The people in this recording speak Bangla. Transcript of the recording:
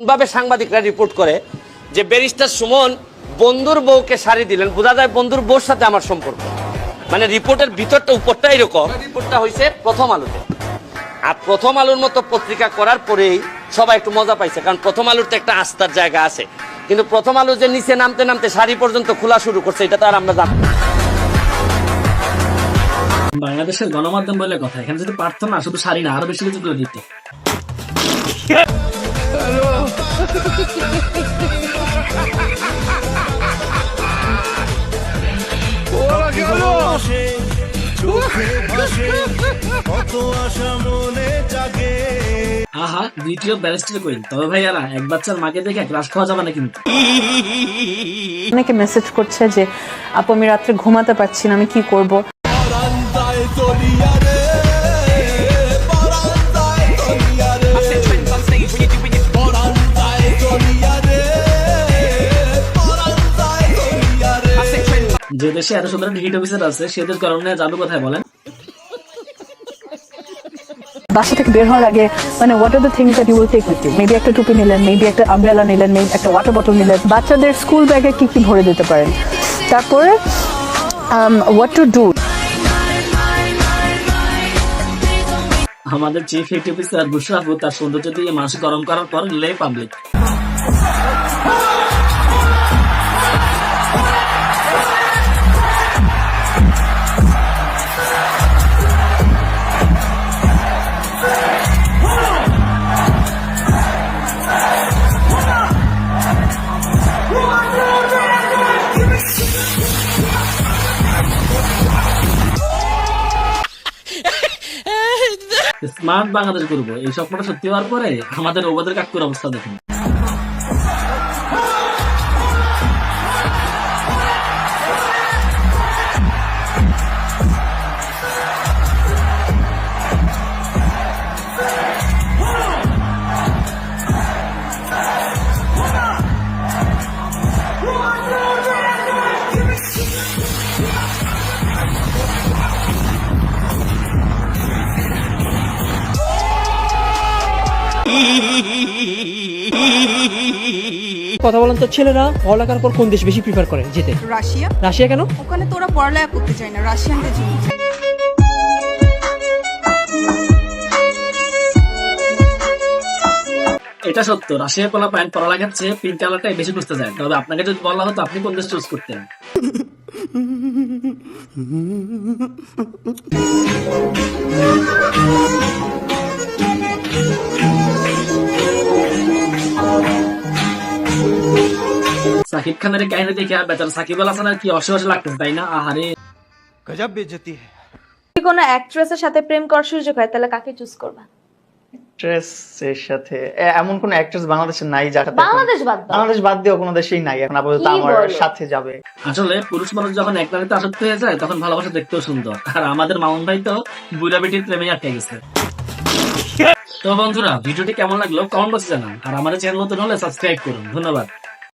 ভাবে সাংবাদিকরা রিপোর্ট করে যে ব্যারিস্টার সুমন বন্ধুর বউকে শাড়ি দিলেন। বোঝা যায় বন্ধুর বউর সাথে আমার সম্পর্ক। মানে রিপোর্টের ভিতরটা উপরটা এরকম। রিপোর্টটা হয়েছে প্রথম আলোতে। আর প্রথম আলোর মতো পত্রিকা করার পরেই সবাই একটু মজা পাইছে কারণ প্রথম আলোর তো একটা আস্থার জায়গা আছে। কিন্তু প্রথম আলো যে নিচে নামতে নামতে শাড়ি পর্যন্ত খোলা শুরু করছে এটা তো আর আমরা জানি বাংলাদেশের গণমাধ্যম বলে কথা এখানে যদি পারতো না শুধু শাড়ি না আরও বেশি কিছু করে দিত। আহা, দ্বিতীয় ব্যারিস্টার কই? তবে ভাইয়ারা এক বাচ্চার মাকে দেখে ক্লাস খাওয়া যাবে না কিন্তু। অনেকে মেসেজ করছে যে, আপু, আমি রাত্রে ঘুমাতে পারছি না, আমি কি করব? দেশে এত সুন্দর হিট অফিসার আছে সে দেশ গরম নিয়ে যাবে কোথায় বলেন। বাসা থেকে বের হওয়ার আগে মানে what are the things that you will take with you maybe একটা টুপি নিলেন মেবি একটা আমব্রেলা নিলেন মেবি একটা ওয়াটার বটল নিলেন। বাচ্চাদের স্কুল ব্যাগে কি কি ভরে দিতে পারেন? তারপরে হোয়াট টু ডু আমাদের চিফ হিট অফিসার বুশরাফু তার সৌন্দর্য দিয়ে মানুষ গরম করার পর লে পাবলিক স্মার্ট বাংলাদেশ করব এই স্বপ্নটা সত্যি হওয়ার পরে আমাদের ওবাদের কাকুর অবস্থা দেখুন। কথা বলেন তো ছেলেরা পড়ালেখার পর কোন দেশ বেশি প্রিফার করে? যেতে। রাশিয়া। রাশিয়া কেন? ওখানে তোরা পড়ালেখা করতে চায় না রাশিয়ানদের জন্য। এটা সত্য রাশিয়া কলা প্যান্ট পরা লাগাচ্ছে পিঙ্ক কালারটাই বেশি বুঝতে যায় তবে আপনাকে যদি বলা হতো আপনি কোন দেশ চুজ করতেন? সাকিব খানের কাহিনী দেখে বেচারা সাকিব আল হাসানের কি অসহ্য লাগতেছে তাই না? আহারে। গজব বেজতি যদি কোনো অ্যাক্ট্রেসের সাথে প্রেম করার সুযোগ হয় তাহলে কাকে চুজ করবা? অ্যাক্ট্রেসের সাথে এমন কোন অ্যাক্ট্রেস বাংলাদেশে নাই যার বাংলাদেশ বাদ বাংলাদেশ বাদ দিয়ে কোনো দেশেই নাই এখন আপাতত আমার সাথে যাবে। আসলে পুরুষ মানুষ যখন এক নারীতে আসক্ত হয়ে যায় তখন ভালোবাসা দেখতেও সুন্দর। আর আমাদের মামুন ভাই তো বুড়া বেটির প্রেমে আটকে গেছে। তো বন্ধুরা ভিডিওটি কেমন লাগল? কমেন্ট বক্সে জানান। আর আমাদের চ্যানেল নতুন হলে সাবস্ক্রাইব করুন। ধন্যবাদ।